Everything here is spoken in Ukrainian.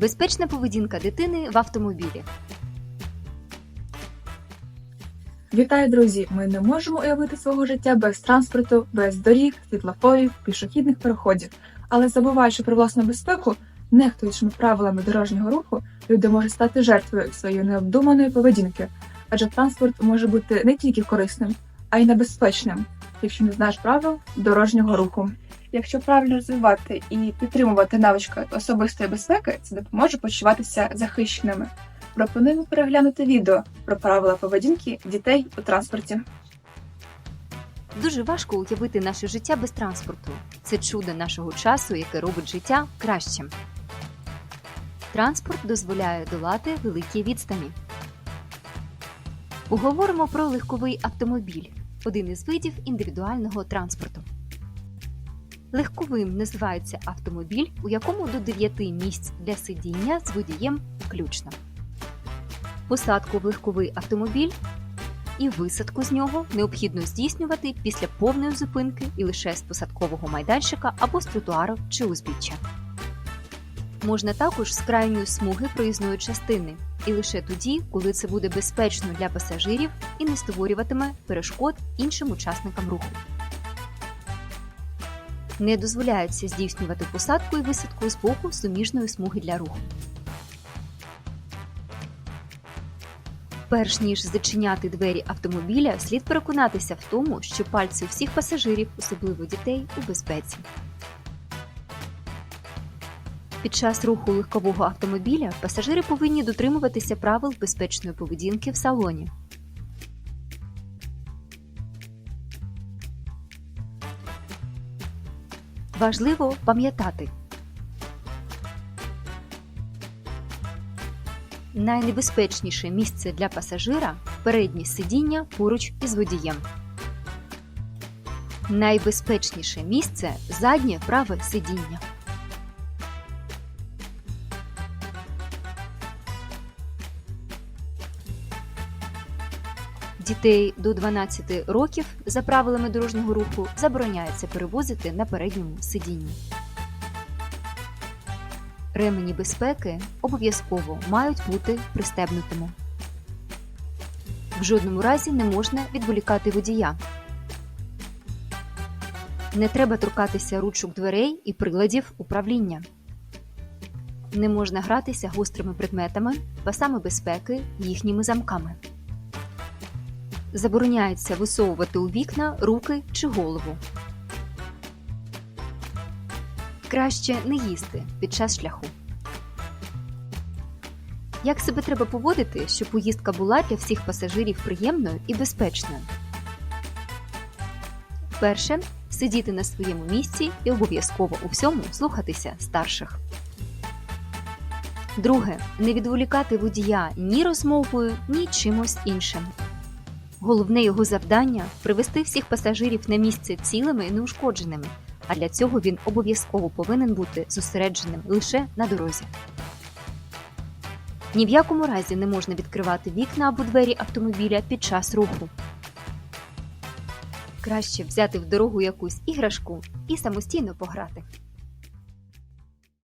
Безпечна поведінка дитини в автомобілі. Вітаю, друзі! Ми не можемо уявити свого життя без транспорту, без доріг, світлофорів, пішохідних переходів. Але забуваючи про власну безпеку, нехтуючими правилами дорожнього руху, люди можуть стати жертвою своєї необдуманої поведінки, адже транспорт може бути не тільки корисним, а й небезпечним, якщо не знаєш правил дорожнього руху. Якщо правильно розвивати і підтримувати навички особистої безпеки, це допоможе почуватися захищеними. Пропонуємо переглянути відео про правила поведінки дітей у транспорті. Дуже важко уявити наше життя без транспорту. Це чудо нашого часу, яке робить життя кращим. Транспорт дозволяє долати великі відстані. Поговоримо про легковий автомобіль один із видів індивідуального транспорту. Легковим називається автомобіль, у якому до 9 місць для сидіння з водієм включно. Посадку в легковий автомобіль і висадку з нього необхідно здійснювати після повної зупинки і лише з посадкового майданчика або з тротуару чи узбіччя. Можна також з крайньої смуги проїзної частини, і лише тоді, коли це буде безпечно для пасажирів і не створюватиме перешкод іншим учасникам руху. Не дозволяється здійснювати посадку і висадку з боку суміжної смуги для руху. Перш ніж зачиняти двері автомобіля, слід переконатися в тому, що пальці всіх пасажирів, особливо дітей, у безпеці. Під час руху легкового автомобіля пасажири повинні дотримуватися правил безпечної поведінки в салоні. Важливо пам'ятати. Найнебезпечніше місце для пасажира переднє сидіння поруч із водієм. Найбезпечніше місце заднє праве сидіння. Дітей до 12 років за правилами дорожнього руху забороняється перевозити на передньому сидінні. Ремені безпеки обов'язково мають бути пристебнутими. В жодному разі не можна відволікати водія. Не треба торкатися ручок дверей і приладів управління. Не можна гратися гострими предметами, пасами безпеки, їхніми замками. Забороняється висовувати у вікна руки чи голову. Краще не їсти під час шляху. Як себе треба поводити, щоб поїздка була для всіх пасажирів приємною і безпечною? Перше сидіти на своєму місці і обов'язково у всьому слухатися старших. Друге не відволікати водія ні розмовою, ні чимось іншим. Головне його завдання привести всіх пасажирів на місце цілими і неушкодженими, а для цього він обов'язково повинен бути зосередженим лише на дорозі. Ні в якому разі не можна відкривати вікна або двері автомобіля під час руху. Краще взяти в дорогу якусь іграшку і самостійно пограти.